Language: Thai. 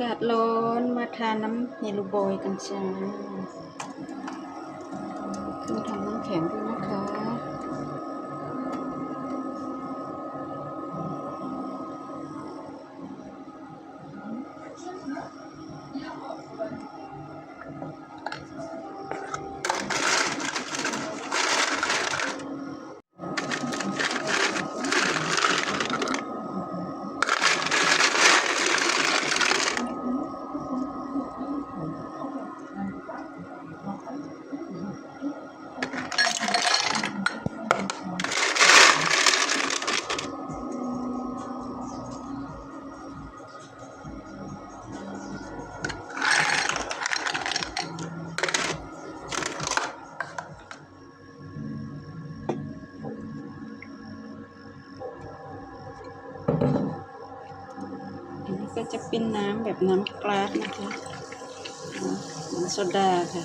ากาศร้อนมาทานน้ำเฮลูบอยกันจ้าขึ้นทำน้ำแข็งด้วยนะคะ ก็จะเป็นน้ำแบบน้ำกลาสนะคะน้ำโซดาค่ะ